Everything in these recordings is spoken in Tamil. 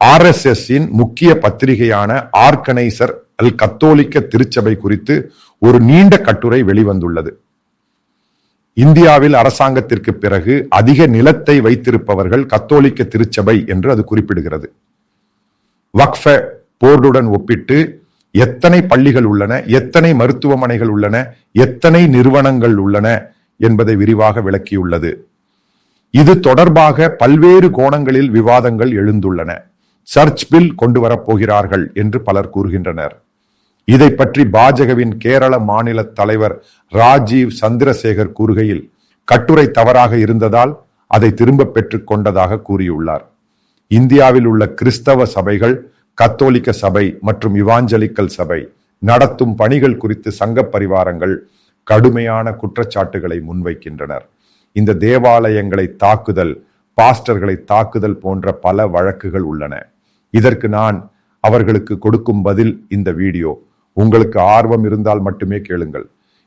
ஆர்எஸ்எஸ்ஸின் முக்கிய பத்திரிகையான ஆர்கனைசர் அல் கத்தோலிக்க திருச்சபை குறித்து ஒரு நீண்ட கட்டுரை வெளிவந்துள்ளது. இந்தியாவில் அரசாங்கத்திற்கு பிறகு அதிக நிலத்தை வைத்திருப்பவர்கள் கத்தோலிக்க திருச்சபை என்று அது குறிப்பிடுகிறது. வக்ஃப போர்டுடன் ஒப்பிட்டு எத்தனை பள்ளிகள் உள்ளன எத்தனை மருத்துவமனைகள் உள்ளன எத்தனை நிறுவனங்கள் உள்ளன என்பதை விரிவாக விளக்கியுள்ளது. இது தொடர்பாக பல்வேறு கோணங்களில் விவாதங்கள் எழுந்துள்ளன. சர்ச் பில் கொண்டு வரப்போகிறார்கள் என்று பலர் கூறுகின்றனர். இதை பற்றி பாஜகவின் கேரள மாநில தலைவர் ராஜீவ் சந்திரசேகர் கூறுகையில் கட்டுரை தவறாக இருந்ததால் அதை திரும்ப பெற்றுக் கொண்டதாக கூறியுள்ளார். இந்தியாவில் உள்ள கிறிஸ்தவ சபைகள் கத்தோலிக்க சபை மற்றும் இவாஞ்சலிக்கல் சபை நடத்தும் பணிகள் குறித்து சங்க பரிவாரங்கள் கடுமையான குற்றச்சாட்டுகளை முன்வைக்கின்றனர். இந்த தேவாலயங்களை தாக்குதல் பாஸ்டர்களை தாக்குதல் போன்ற பல வழக்குகள் உள்ளன. இதற்கு நான் அவர்களுக்கு கொடுக்கும் பதில் இந்த வீடியோ. உங்களுக்கு ஆர்வம் இருந்தால் மட்டுமே கேளுங்கள்.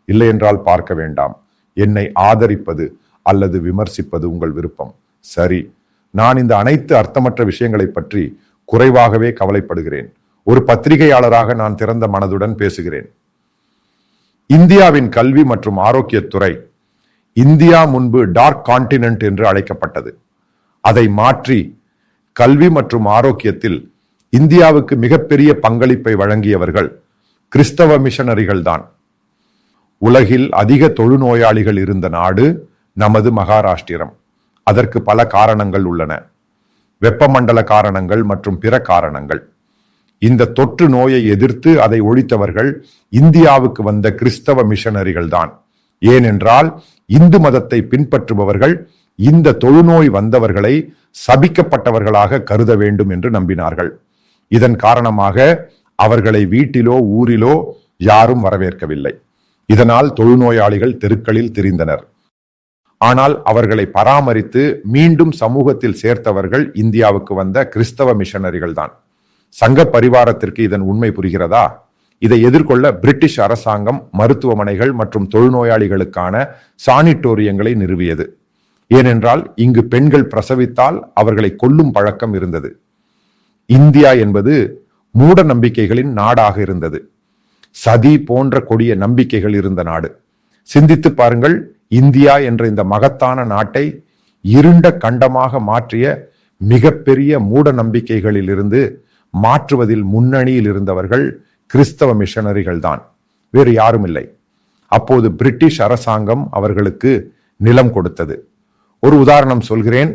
இல்லை என்றால் பார்க்க வேண்டாம். என்னை ஆதரிப்பது அல்லது விமர்சிப்பது உங்கள் விருப்பம். சரி. நான் இந்த அனைத்து அர்த்தமற்ற விஷயங்களை பற்றி குறைவாகவே கவலைப்படுகிறேன். ஒரு பத்திரிகையாளராக நான் திறந்த மனதுடன் பேசுகிறேன். இந்தியாவின் கல்வி மற்றும் ஆரோக்கியத்துறை இந்தியா முன்பு டார்க் கான்டினென்ட் என்று அழைக்கப்பட்டது. அதை மாற்றி கல்வி மற்றும் ஆரோக்கியத்தில் இந்தியாவுக்கு மிகப்பெரிய பங்களிப்பை வழங்கியவர்கள் கிறிஸ்தவ மிஷனரிகள் தான் உலகில் அதிக தொழுநோயாளிகள் இருந்த நாடு நமது மகாராஷ்டிரம். அதற்கு பல காரணங்கள் உள்ளன. வெப்பமண்டல காரணங்கள் மற்றும் பிற காரணங்கள். இந்த தொற்று நோயை எதிர்த்து அதை ஒழித்தவர்கள் இந்தியாவுக்கு வந்த கிறிஸ்தவ மிஷனரிகள் தான் ஏனென்றால் இந்து மதத்தை பின்பற்றுபவர்கள் இந்த தொழுநோய் வந்தவர்களை சபிக்கப்பட்டவர்களாக கருத வேண்டும் என்று நம்பினார்கள். இதன் காரணமாக அவர்களை வீட்டிலோ ஊரிலோ யாரும் வரவேற்கவில்லை. இதனால் தொழுநோயாளிகள் தெருக்களில் திரிந்தனர். ஆனால் அவர்களை பராமரித்து மீண்டும் சமூகத்தில் சேர்த்தவர்கள் இந்தியாவுக்கு வந்த கிறிஸ்தவ மிஷனரிகள் தான். சங்க பரிவாரத்திற்கு இதன் உண்மை புரிகிறதா? இதை எதிர்கொள்ள பிரிட்டிஷ் அரசாங்கம் மருத்துவமனைகள் மற்றும் தொழுநோயாளிகளுக்கான சானிட்டோரியங்களை நிறுவியது. ஏனென்றால் இங்கு பெண்கள் பிரசவித்தால் அவர்களை கொல்லும் பழக்கம் இருந்தது. இந்தியா என்பது மூட நம்பிக்கைகளின் நாடாக இருந்தது. சதி போன்ற கொடிய நம்பிக்கைகள் இருந்த நாடு. சிந்தித்து பாருங்கள் இந்தியா என்ற இந்த மகத்தான நாட்டை இருண்ட கண்டமாக மாற்றிய மிகப்பெரிய மூட நம்பிக்கைகளில் இருந்து மாற்றுவதில் முன்னணியில் இருந்தவர்கள் கிறிஸ்தவ மிஷனரிகள் தான் வேறு யாரும் இல்லை அப்போது பிரிட்டிஷ் அரசாங்கம் அவர்களுக்கு நிலம் கொடுத்தது. ஒரு உதாரணம் சொல்கிறேன்.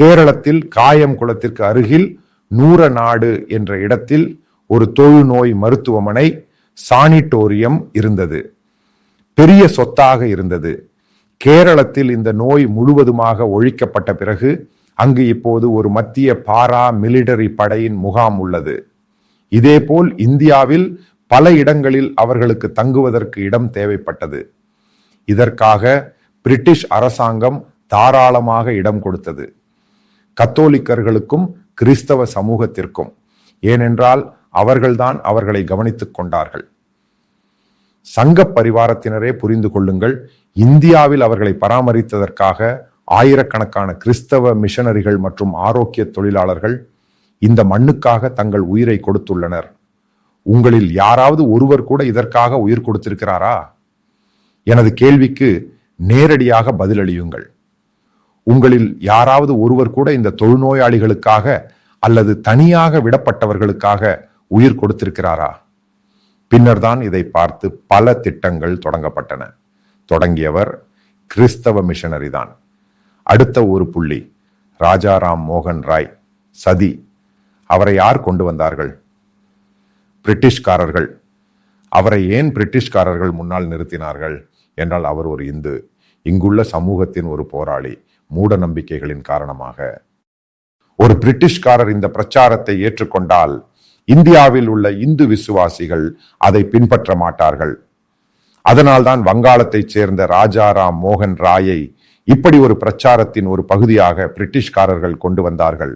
கேரளத்தில் காயம் குளத்திற்கு அருகில் நூறநாடு என்ற இடத்தில் ஒரு தொழுநோய் மருத்துவமனை சானிட்டோரியம் இருந்தது. பெரிய சொத்தாக இருந்தது. கேரளத்தில் இந்த நோய் முழுவதுமாக ஒழிக்கப்பட்ட பிறகு அங்கு இப்போது ஒரு மத்திய பாரா மிலிட்டரி படையின் முகாம் உள்ளது. இதேபோல் இந்தியாவில் பல இடங்களில் அவர்களுக்கு தங்குவதற்கு இடம் தேவைப்பட்டது. இதற்காக பிரிட்டிஷ் அரசாங்கம் தாராளமாக இடம் கொடுத்தது. கத்தோலிக்கர்களுக்கும் கிறிஸ்தவ சமூகத்திற்கும். ஏனென்றால் அவர்கள்தான் அவர்களை கவனித்துக் கொண்டார்கள். சங்க பரிவாரத்தினரே புரிந்து கொள்ளுங்கள் இந்தியாவில் அவர்களை பராமரித்ததற்காக ஆயிரக்கணக்கான கிறிஸ்தவ மிஷனரிகள் மற்றும் ஆரோக்கிய தொழிலாளர்கள் இந்த மண்ணுக்காக தங்கள் உயிரை கொடுத்துள்ளனர். உங்களில் யாராவது ஒருவர் கூட இதற்காக உயிர் கொடுத்திருக்கிறாரா? எனது கேள்விக்கு நேரடியாக பதிலளியுங்கள். உங்களில் யாராவது ஒருவர் கூட இந்த தொழுநோயாளிகளுக்காக அல்லது தனியாக விடப்பட்டவர்களுக்காக உயிர் கொடுத்திருக்கிறாரா? பின்னர் தான் இதை பார்த்து பல திட்டங்கள் தொடங்கப்பட்டன. தொடங்கியவர் கிறிஸ்தவ மிஷனரி தான். அடுத்த ஒரு புள்ளி ராஜாராம் மோகன் ராய் சதி. அவரை யார் கொண்டு வந்தார்கள்? பிரிட்டிஷ்காரர்கள். அவரை ஏன் பிரிட்டிஷ்காரர்கள் முன்னால் நிறுத்தினார்கள்? என்றால் அவர் ஒரு இந்து. இங்குள்ள சமூகத்தின் ஒரு போராளி. மூட நம்பிக்கைகளின் காரணமாக. ஒரு பிரிட்டிஷ்காரர் இந்த பிரச்சாரத்தை ஏற்றுக்கொண்டால் இந்தியாவில் உள்ள இந்து விசுவாசிகள் அதை பின்பற்ற மாட்டார்கள். அதனால்தான் வங்காளத்தைச் சேர்ந்த ராஜாராம் மோகன் ராயை இப்படி ஒரு பிரச்சாரத்தின் ஒரு பகுதியாக பிரிட்டிஷ்காரர்கள் கொண்டு வந்தார்கள்.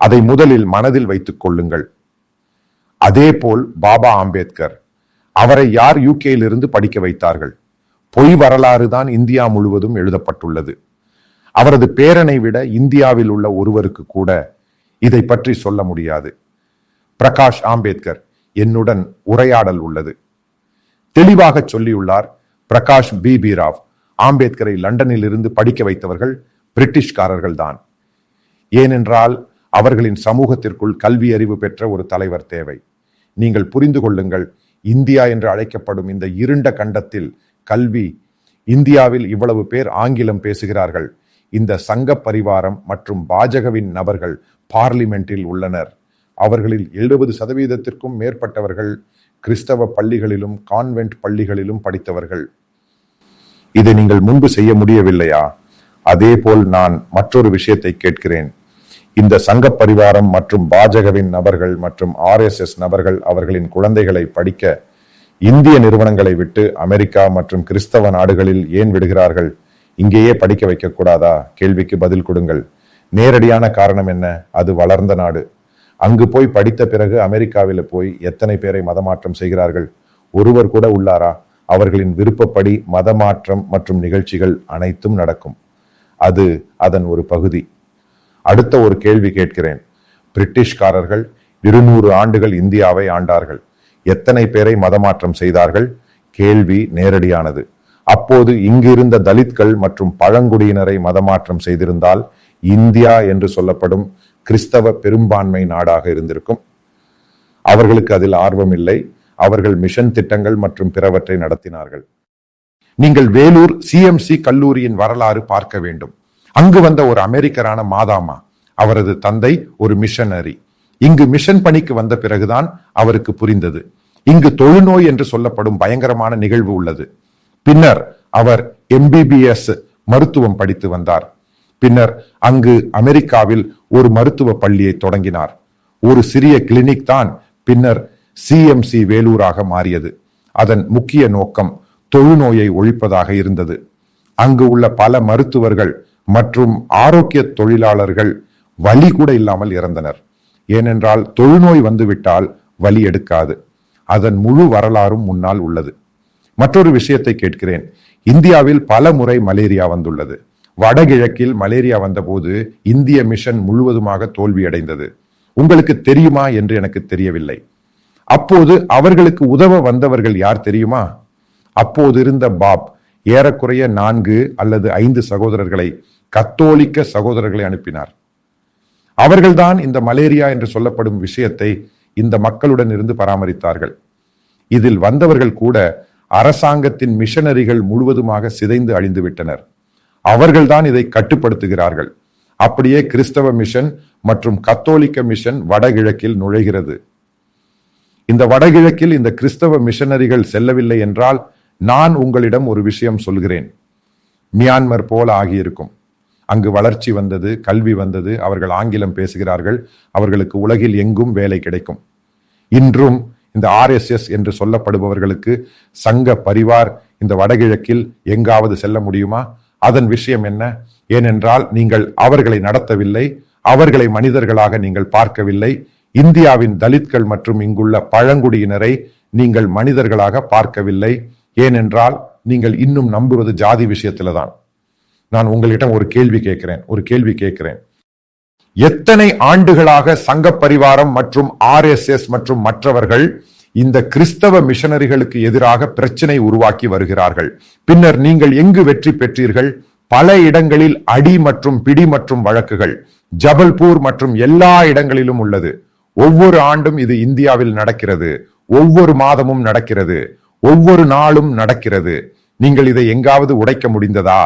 அதை முதலில் மனதில் வைத்துக் கொள்ளுங்கள். அதேபோல் பாபா அம்பேத்கர் அவரை யார் யூகேயிலிருந்து படிக்க வைத்தார்கள்? பொய் வரலாறு தான் இந்தியா முழுவதும் எழுதப்பட்டுள்ளது. அவரது பேரனை விட இந்தியாவில் உள்ள ஒருவருக்கு கூட இதை பற்றி சொல்ல முடியாது. பிரகாஷ் ஆம்பேத்கர் என்னுடன் உரையாடல் உள்ளது. தெளிவாக சொல்லியுள்ளார் பிரகாஷ் பி. பி. ராவ். ஆம்பேத்கரை லண்டனில் இருந்து படிக்க வைத்தவர்கள் பிரிட்டிஷ்காரர்கள் தான். ஏனென்றால் அவர்களின் சமூகத்திற்குள் கல்வி அறிவு பெற்ற ஒரு தலைவர் தேவை. நீங்கள் புரிந்து கொள்ளுங்கள் இந்தியா என்று அழைக்கப்படும் இந்த இருண்ட கண்டத்தில் கல்வி இந்தியாவில் இவ்வளவு பேர் ஆங்கிலம் பேசுகிறார்கள். இந்த சங்க பரிவாரம் மற்றும் பாஜகவின் நபர்கள் பார்லிமெண்டில் உள்ளனர். அவர்களில் எழுபது சதவீதத்திற்கும் மேற்பட்டவர்கள் கிறிஸ்தவ பள்ளிகளிலும் கான்வென்ட் பள்ளிகளிலும் படித்தவர்கள். இதை நீங்கள் முன்பு செய்ய முடியவில்லையா? அதேபோல் நான் மற்றொரு விஷயத்தை கேட்கிறேன். இந்த சங்க பரிவாரம் மற்றும் பாஜகவின் நபர்கள் மற்றும் ஆர்எஸ்எஸ் நபர்கள் அவர்களின் குழந்தைகளை படிக்க இந்திய நிறுவனங்களை விட்டு அமெரிக்கா மற்றும் கிறிஸ்தவ நாடுகளில் ஏன் விடுகிறார்கள்? இங்கேயே படிக்க வைக்கக்கூடாதா? கேள்விக்கு பதில் கொடுங்கள். நேரடியான காரணம் என்ன? அது வளர்ந்த நாடு. அங்கு போய் படித்த பிறகு அமெரிக்காவில் போய் எத்தனை பேரை மதமாற்றம் செய்கிறார்கள்? ஒருவர் கூட உள்ளாரா? அவர்களின் விருப்பப்படி மதமாற்றம் மற்றும் நிகழ்ச்சிகள் அனைத்தும் நடக்கும். அது அதன் ஒரு பகுதி. அடுத்த ஒரு கேள்வி கேட்கிறேன். பிரிட்டிஷ்காரர்கள் இருநூறு ஆண்டுகள் இந்தியாவை ஆண்டார்கள். எத்தனை பேரை மதமாற்றம் செய்தார்கள்? கேள்வி நேரடியானது. அப்போது இங்கிருந்த தலித்கள் மற்றும் பழங்குடியினரை மதமாற்றம் செய்திருந்தால் இந்தியா என்று சொல்லப்படும் கிறிஸ்தவ பெரும்பான்மை நாடாக இருந்திருக்கும். அவர்களுக்கு அதில் ஆர்வம் இல்லை. அவர்கள் மிஷன் திட்டங்கள் மற்றும் பிறவற்றை நடத்தினார்கள். நீங்கள் வேலூர் சிஎம்சி கல்லூரியின் வரலாறு பார்க்க வேண்டும். அங்கு வந்த ஒரு அமெரிக்கரான மாதாமா அவரது தந்தை ஒரு மிஷனரி. இங்கு மிஷன் பணிக்கு வந்த பிறகுதான் அவருக்கு புரிந்தது. இங்கு தொழுநோய் என்று சொல்லப்படும் பயங்கரமான நிகழ்வு உள்ளது. பின்னர் அவர் எம்பிபிஎஸ் மருத்துவம் படித்து வந்தார். பின்னர் அங்கு அமெரிக்காவில் ஒரு மருத்துவ பள்ளியை தொடங்கினார். ஒரு சிறிய கிளினிக் தான் பின்னர் சிஎம்சி வேலூராக மாறியது. அதன் முக்கிய நோக்கம் தொழுநோயை ஒழிப்பதாக இருந்தது. அங்கு உள்ள பல மருத்துவர்கள் மற்றும் ஆரோக்கிய தொழிலாளர்கள் வலி கூட இல்லாமல் இறந்தனர். ஏனென்றால் தொழுநோய் வந்துவிட்டால் வலி எடுக்காது. அதன் முழு வரலாறும் முன்னால் உள்ளது. மற்றொரு விஷயத்தை கேட்கிறேன். இந்தியாவில் பல முறை மலேரியா வந்துள்ளது. வடகிழக்கில் மலேரியா வந்தபோது இந்திய மிஷன் முழுவதுமாக தோல்வியடைந்தது. உங்களுக்கு தெரியுமா என்று எனக்கு தெரியவில்லை. அப்போது அவர்களுக்கு உதவ வந்தவர்கள் யார் தெரியுமா? அப்போது இருந்த பாப் ஏறக்குறைய நான்கு அல்லது ஐந்து சகோதரர்களை கத்தோலிக்க சகோதரர்களை அனுப்பினார். அவர்கள்தான் இந்த மலேரியா என்று சொல்லப்படும் விஷயத்தை இந்த மக்களுடன் இருந்து பராமரித்தார்கள். இதில் வந்தவர்கள் கூட அரசாங்கத்தின் மிஷனரிகள் முழுவதுமாக சிதைந்து அழிந்துவிட்டனர் அவர்கள்தான் இதை கட்டுப்படுத்துகிறார்கள். அப்படியே கிறிஸ்தவ மிஷன் மற்றும் கத்தோலிக்க மிஷன் வடகிழக்கில் நுழைகிறது. இந்த வடகிழக்கில் இந்த கிறிஸ்தவ மிஷனரிகள் செல்லவில்லை என்றால் நான் உங்களிடம் ஒரு விஷயம் சொல்கிறேன். மியான்மர் போல ஆகியிருக்கும். அங்கு வளர்ச்சி வந்தது கல்வி வந்தது அவர்கள் ஆங்கிலம் பேசுகிறார்கள் அவர்களுக்கு உலகில் எங்கும் வேலை கிடைக்கும். இன்றும் இந்த ஆர்எஸ்எஸ் என்று சொல்லப்படுபவர்களுக்கு சங்க பரிவார் இந்த வடகிழக்கில் எங்காவது செல்ல முடியுமா? அதன் விஷயம் என்ன? ஏனென்றால் நீங்கள் அவர்களை நடத்தவில்லை அவர்களை மனிதர்களாக நீங்கள் பார்க்கவில்லை. இந்தியாவின் தலித்கள் மற்றும் இங்குள்ள பழங்குடியினரை நீங்கள் மனிதர்களாக பார்க்கவில்லை. ஏனென்றால் நீங்கள் இன்னும் நம்புவது ஜாதி விஷயத்துல தான் நான் உங்களிடம் ஒரு கேள்வி கேட்கிறேன் ஒரு கேள்வி கேட்கிறேன். எத்தனை ஆண்டுகளாக சங்க பரிவாரம் மற்றும் ஆர்எஸ்எஸ் மற்றும் மற்றவர்கள் இந்த கிறிஸ்தவ மிஷனரிகளுக்கு எதிராக பிரச்சனை உருவாக்கி வருகிறார்கள். பின்னர் நீங்கள் எங்கு வெற்றி பெற்றீர்கள்? பல இடங்களில் அடி மற்றும் பிடி மற்றும் வழக்குகள் ஜபல்பூர் மற்றும் எல்லா இடங்களிலும் உள்ளது. ஒவ்வொரு ஆண்டும் இது இந்தியாவில் நடக்கிறது. ஒவ்வொரு மாதமும் நடக்கிறது. ஒவ்வொரு நாளும் நடக்கிறது. நீங்கள் இதை எங்காவது உடைக்க முடிந்ததா?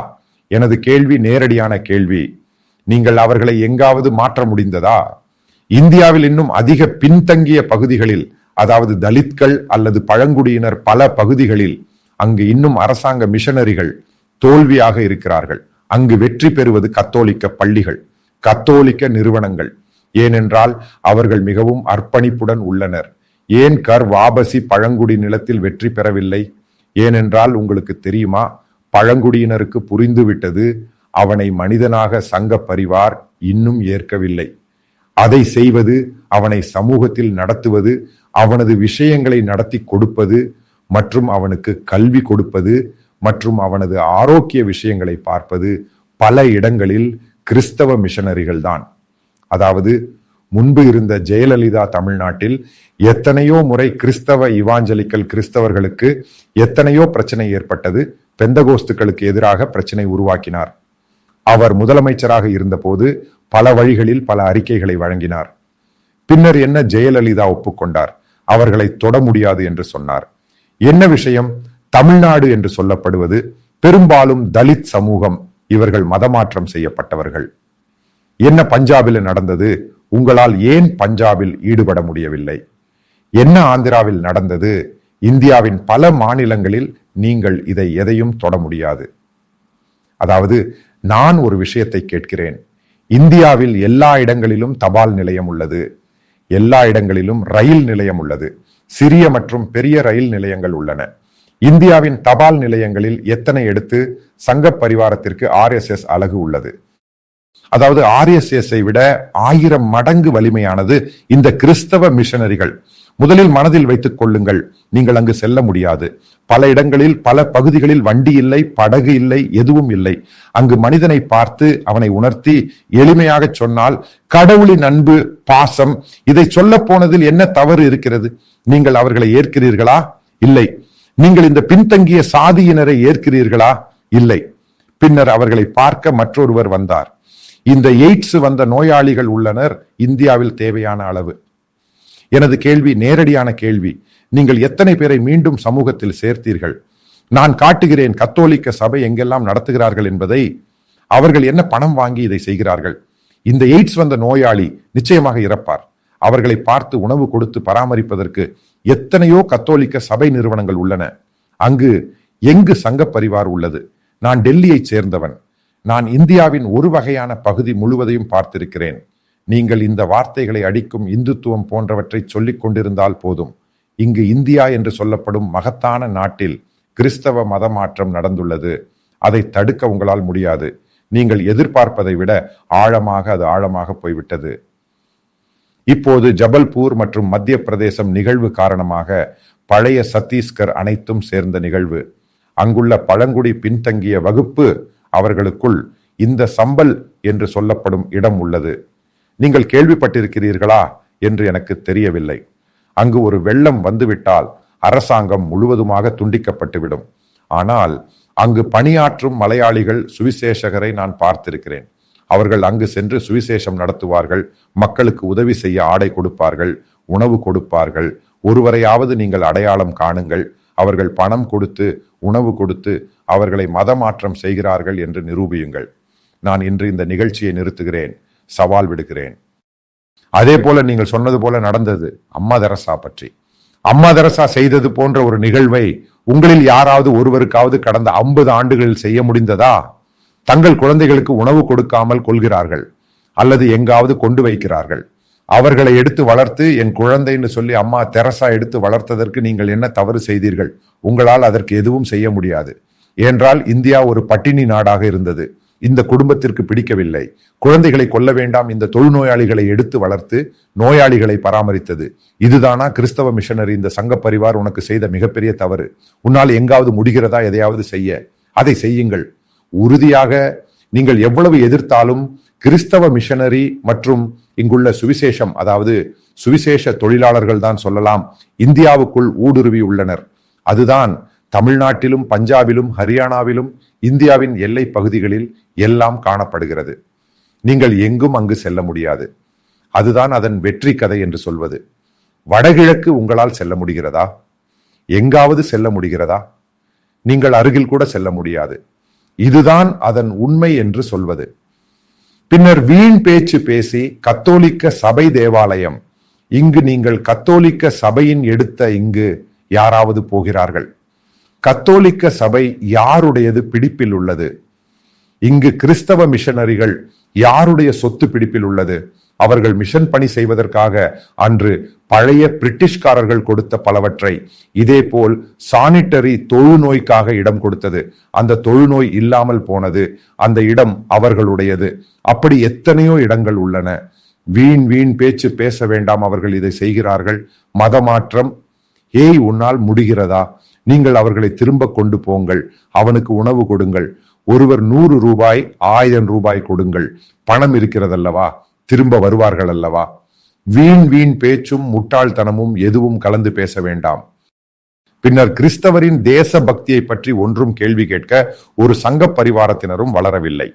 எனது கேள்வி நேரடியான கேள்வி. நீங்கள் அவர்களை எங்காவது மாற்ற முடிந்ததா? இந்தியாவில் இன்னும் அதிக பின்தங்கிய பகுதிகளில் அதாவது தலித்கள் அல்லது பழங்குடியினர் பல பகுதிகளில் அங்கு இன்னும் அரசாங்க மிஷனரிகள் தோல்வியாக இருக்கிறார்கள். அங்கு வெற்றி பெறுவது கத்தோலிக்க பள்ளிகள் கத்தோலிக்க நிறுவனங்கள். ஏனென்றால் அவர்கள் மிகவும் அர்ப்பணிப்புடன் உள்ளனர். ஏன் கர் வாபசி பழங்குடி நிலத்தில் வெற்றி பெறவில்லை? ஏனென்றால் உங்களுக்கு தெரியுமா? பழங்குடியினருக்கு புரிந்துவிட்டது அவனை மனிதனாக சங்க பரிவார் இன்னும் ஏற்கவில்லை. அதை செய்வது அவனை சமூகத்தில் நடத்துவது அவனது விஷயங்களை நடத்தி கொடுப்பது மற்றும் அவனுக்கு கல்வி கொடுப்பது மற்றும் அவனது ஆரோக்கிய விஷயங்களை பார்ப்பது பல இடங்களில் கிறிஸ்தவ மிஷனரிகள் தான் அதாவது முன்பு இருந்த ஜெயலலிதா தமிழ்நாட்டில் எத்தனையோ முறை கிறிஸ்தவ இவாஞ்சலிக்கல் கிறிஸ்தவர்களுக்கு எத்தனையோ பிரச்சனை ஏற்பட்டது பெந்தகோஸ்துக்களுக்கு எதிராக பிரச்சனை உருவாக்கினார். அவர் முதலமைச்சராக இருந்தபோது பல வழிகளில் பல அறிக்கைகளை வழங்கினார். பின்னர் என்ன ஜெயலலிதா ஒப்புக்கொண்டார்? அவர்களை தொட முடியாது என்று சொன்னார். என்ன விஷயம்? தமிழ்நாடு என்று சொல்லப்படுவது பெரும்பாலும் தலித் சமூகம் இவர்கள் மதமாற்றம் செய்யப்பட்டவர்கள். என்ன பஞ்சாபில் நடந்தது? உங்களால் ஏன் பஞ்சாபில் ஈடுபட முடியவில்லை? என்ன ஆந்திராவில் நடந்தது? இந்தியாவின் பல மாநிலங்களில் நீங்கள் இதை எதையும் தொட முடியாது. அதாவது நான் ஒரு விஷயத்தை கேட்கிறேன். இந்தியாவில் எல்லா இடங்களிலும் தபால் நிலையம் உள்ளது. எல்லா இடங்களிலும் ரயில் நிலையம் உள்ளது. சிறிய மற்றும் பெரிய ரயில் நிலையங்கள் உள்ளன. இந்தியாவின் தபால் நிலையங்களில் எத்தனை எடுத்து சங்க பரிவாரத்திற்கு ஆர்எஸ்எஸ் அழகு உள்ளது? அதாவது ஆர்எஸ்எஸ்ஐ விட ஆயிரம் மடங்கு வலிமையானது இந்த கிறிஸ்தவ மிஷனரிகள். முதலில் மனதில் வைத்துக் கொள்ளுங்கள். நீங்கள் அங்கு செல்ல முடியாது. பல இடங்களில் பல பகுதிகளில் வண்டி இல்லை படகு இல்லை எதுவும் இல்லை. அங்கு மனிதனை பார்த்து அவனை உணர்த்தி எளிமையாக சொன்னால் கடவுளின் அன்பு பாசம் இதை சொல்ல போனதில் என்ன தவறு இருக்கிறது? நீங்கள் அவர்களை ஏற்கிறீர்களா? இல்லை. நீங்கள் இந்த பின்தங்கிய சாதியினரை ஏற்கிறீர்களா? இல்லை. பின்னர் அவர்களை பார்க்க மற்றொருவர் வந்தார். இந்த எய்ட்ஸ் வந்த நோயாளிகள் உள்ளனர். இந்தியாவில் தேவையான அளவு. எனது கேள்வி நேரடியான கேள்வி. நீங்கள் எத்தனை பேரை மீண்டும் சமூகத்தில் சேர்த்தீர்கள்? நான் காட்டுகிறேன் கத்தோலிக்க சபை எங்கெல்லாம் நடத்துகிறார்கள் என்பதை. அவர்கள் என்ன பணம் வாங்கி இதை செய்கிறார்கள்? இந்த எய்ட்ஸ் வந்த நோயாளி நிச்சயமாக இறப்பார். அவர்களை பார்த்து உணவு கொடுத்து பராமரிப்பதற்கு எத்தனையோ கத்தோலிக்க சபை நிறுவனங்கள் உள்ளன. அங்கு எங்கு சங்க பரிவார் உள்ளது? நான் டெல்லியைச் சேர்ந்தவன். நான் இந்தியாவின் ஒரு வகையான பகுதி முழுவதையும் பார்த்திருக்கிறேன். நீங்கள் இந்த வார்த்தைகளை அடிக்கும் இந்துத்துவம் போன்றவற்றை சொல்லிக் கொண்டிருந்தால் போதும். இங்கு இந்தியா என்று சொல்லப்படும் மகத்தான நாட்டில் கிறிஸ்தவ மதமாற்றம் நடந்துள்ளது. அதை தடுக்க உங்களால் முடியாது. நீங்கள் எதிர்பார்ப்பதை விட ஆழமாக அது ஆழமாக போய்விட்டது. இப்போது ஜபல்பூர் மற்றும் மத்திய பிரதேசம் நிகழ்வு காரணமாக பழைய சத்தீஸ்கர் அனைத்தும் சேர்ந்த நிகழ்வு. அங்குள்ள பழங்குடி பின்தங்கிய வகுப்பு அவர்களுக்குள் இந்த சம்பல் என்று சொல்லப்படும் இடம் உள்ளது. நீங்கள் கேள்விப்பட்டிருக்கிறீர்களா என்று எனக்கு தெரியவில்லை. அங்கு ஒரு வெள்ளம் வந்துவிட்டால் அரசாங்கம் முழுவதுமாக துண்டிக்கப்பட்டுவிடும். ஆனால் அங்கு பணியாற்றும் மலையாளிகள் சுவிசேஷகரை நான் பார்த்திருக்கிறேன். அவர்கள் அங்கு சென்று சுவிசேஷம் நடத்துவார்கள் மக்களுக்கு உதவி செய்ய ஆடை கொடுப்பார்கள் உணவு கொடுப்பார்கள். ஒருவரையாவது நீங்கள் அடையாளம் காணுங்கள். அவர்கள் பணம் கொடுத்து உணவு கொடுத்து அவர்களை மதமாற்றம் செய்கிறார்கள் என்று நிரூபியுங்கள். நான் இன்று இந்த நிகழ்ச்சியை நிறுத்துகிறேன். சவால் விடுகிறேன் அதே போல நீங்கள் சொன்னது போல நடந்தது. அம்மா தெரசா பற்றி. அம்மா தெரசா செய்தது போன்ற ஒரு நிகழ்வை உங்களில் யாராவது ஒருவருக்காவது கடந்த ஐம்பது ஆண்டுகளில் செய்ய முடிந்ததா? தங்கள் குழந்தைகளுக்கு உணவு கொடுக்காமல் கொள்கிறார்கள். அல்லது எங்காவது கொண்டு வைக்கிறார்கள். அவர்களை எடுத்து வளர்த்து என் குழந்தைன்னு சொல்லி அம்மா தெரசா எடுத்து வளர்த்ததற்கு நீங்கள் என்ன தவறு செய்தீர்கள்? உங்களால் அதற்கு எதுவும் செய்ய முடியாது. என்றால் இந்தியா ஒரு பட்டினி நாடாக இருந்தது. இந்த குடும்பத்திற்கு பிடிக்கவில்லை. குழந்தைகளை கொல்ல வேண்டாம். இந்த தொழுநோயாளிகளை எடுத்து வளர்த்து நோயாளிகளை பராமரித்தது. இதுதானா கிறிஸ்தவ மிஷனரி? இந்த சங்க பரிவார் உனக்கு செய்த மிகப்பெரிய தவறு. உன்னால் எங்காவது முடிகிறதா எதையாவது செய்ய. அதை செய்யுங்கள். உறுதியாக நீங்கள் எவ்வளவு எதிர்த்தாலும் கிறிஸ்தவ மிஷனரி மற்றும் இங்குள்ள சுவிசேஷம் அதாவது சுவிசேஷ தொழிலாளர்கள் தான் சொல்லலாம் இந்தியாவுக்குள் ஊடுருவி உள்ளனர். அதுதான் தமிழ்நாட்டிலும் பஞ்சாபிலும் ஹரியானாவிலும் இந்தியாவின் எல்லை பகுதிகளில் எல்லாம் காணப்படுகிறது. நீங்கள் எங்கும் அங்கு செல்ல முடியாது. அதுதான் அதன் வெற்றி கதை என்று சொல்வது. வடகிழக்கு உங்களால் செல்ல முடிகிறதா? எங்காவது செல்ல முடிகிறதா? நீங்கள் அருகில் கூட செல்ல முடியாது. இதுதான் அதன் உண்மை என்று சொல்வது. பின்னர் வீண் பேச்சு பேசி கத்தோலிக்க சபை தேவாலயம். இங்கு நீங்கள் கத்தோலிக்க சபையின் எடுத்த இங்கு யாராவது போகிறார்கள்? கத்தோலிக்க சபை யாருடையது பிடிப்பில் உள்ளது? இங்கு கிறிஸ்தவ மிஷனரிகள் யாருடைய சொத்து பிடிப்பில் உள்ளது? அவர்கள் மிஷன் பணி செய்வதற்காக அன்று பழைய பிரிட்டிஷ்காரர்கள் கொடுத்த பலவற்றை இதேபோல் சானிட்டரி தொழுநோய்க்காக இடம் கொடுத்தது. அந்த தொழுநோய் இல்லாமல் போனது. அந்த இடம் அவர்களுடையது. அப்படி எத்தனையோ இடங்கள் உள்ளன. வீண் வீண் பேச்சு பேச வேண்டாம் அவர்கள் இதை செய்கிறார்கள். மதமாற்றம் ஏய் உன்னால் முடிகிறதா? நீங்கள் அவர்களை திரும்ப கொண்டு போங்கள். அவனுக்கு உணவு கொடுங்கள். ஒருவர் நூறு ரூபாய் ஆயிரம் ரூபாய் கொடுங்கள். பணம் இருக்கிறதல்லவா? திரும்ப வருவார்கள் அல்லவா வீண் வீண் பேச்சும் முட்டாள்தனமும் எதுவும் கலந்து பேச வேண்டாம். பின்னர் கிறிஸ்தவரின் தேச பக்தியை பற்றி ஒன்றும் கேள்வி கேட்க ஒரு சங்க பரிவாரத்தினரும் வளரவில்லை.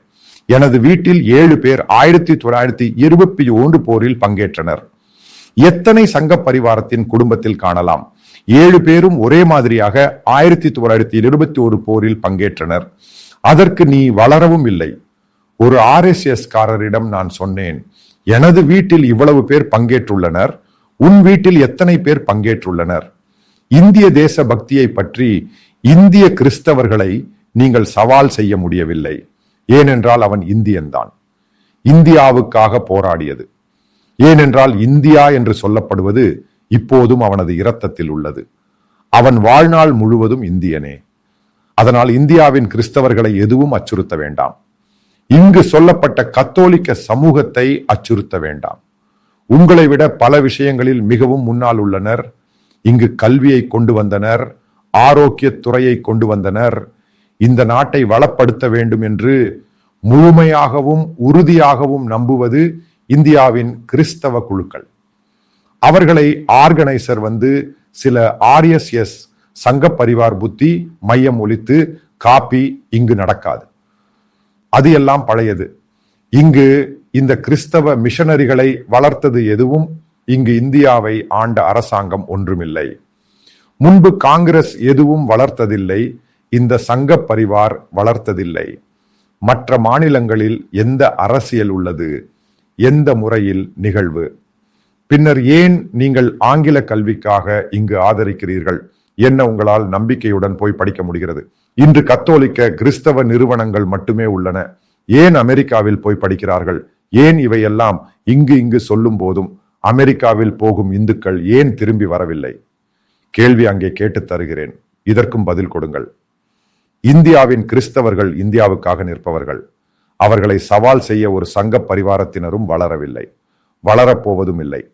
எனது வீட்டில் ஏழு பேர் ஆயிரத்தி தொள்ளாயிரத்தி இருபத்தி ஒன்று போரில் பங்கேற்றனர். எத்தனை சங்க பரிவாரத்தின் குடும்பத்தில் காணலாம்? ஏழு பேரும் ஒரே மாதிரியாக ஆயிரத்தி தொள்ளாயிரத்தி இருபத்தி ஒரு போரில் பங்கேற்றனர். அதற்கு நீ வளரவும் இல்லை. ஒரு ஆர்எஸ்எஸ் காரரிடம் நான் சொன்னேன் எனது வீட்டில் இவ்வளவு பேர் பங்கேற்றுள்ளனர். உன் வீட்டில் எத்தனை பேர் பங்கேற்றுள்ளனர்? இந்திய தேச பக்தியை பற்றி இந்திய கிறிஸ்தவர்களை நீங்கள் சவால் செய்ய முடியவில்லை. ஏனென்றால் அவன் இந்தியன்தான். இந்தியாவுக்காக போராடியது. ஏனென்றால் இந்தியா என்று சொல்லப்படுவது இப்போதும் அவனது இரத்தத்தில் உள்ளது. அவன் வாழ்நாள் முழுவதும் இந்தியனே. அதனால் இந்தியாவின் கிறிஸ்தவர்களை எதுவும் அச்சுறுத்த வேண்டாம். இங்கு சொல்லப்பட்ட கத்தோலிக்க சமூகத்தை அச்சுறுத்த வேண்டாம். உங்களை விட பல விஷயங்களில் மிகவும் முன்னால் உள்ளனர். இங்கு கல்வியை கொண்டு வந்தனர். ஆரோக்கிய துறையை கொண்டு வந்தனர். இந்த நாட்டை வளப்படுத்த வேண்டும் என்று முழுமையாகவும் உறுதியாகவும் நம்புவது இந்தியாவின் கிறிஸ்தவ குழுக்கள். அவர்களை ஆர்கனைசர் வந்து சில ஆர்எஸ்எஸ் சங்க பரிவார் புத்தி மையம் ஒழித்து காப்பி இங்கு நடக்காது. அது எல்லாம் பழையது. இங்கு இந்த கிறிஸ்தவ மிஷனரிகளை வளர்த்தது எதுவும் இங்கு இந்தியாவை ஆண்ட அரசாங்கம் ஒன்றுமில்லை. முன்பு காங்கிரஸ் எதுவும் வளர்த்ததில்லை இந்த சங்க பரிவார் வளர்த்ததில்லை. மற்ற மாநிலங்களில் எந்த அரசியல் உள்ளது? எந்த முறையில் நிகழ்வு? பின்னர் ஏன் நீங்கள் ஆங்கில கல்விக்காக இங்கு ஆதரிக்கிறீர்கள்? என்ன உங்களால் நம்பிக்கையுடன் போய் படிக்க முடிகிறது? இன்று கத்தோலிக்க கிறிஸ்தவ நிறுவனங்கள் மட்டுமே உள்ளன. ஏன் அமெரிக்காவில் போய் படிக்கிறார்கள்? ஏன் இவையெல்லாம் இங்கு இங்கு சொல்லும் போதும் அமெரிக்காவில் போகும் இந்துக்கள் ஏன் திரும்பி வரவில்லை? கேள்வி அங்கே கேட்டுத் தருகிறேன். இதற்கும் பதில் கொடுங்கள். இந்தியாவின் கிறிஸ்தவர்கள் இந்தியாவுக்காக நிற்பவர்கள். அவர்களை சவால் செய்ய ஒரு சங்க பரிவாரத்தினரும் வளரவில்லை. வளரப்போவதும் இல்லை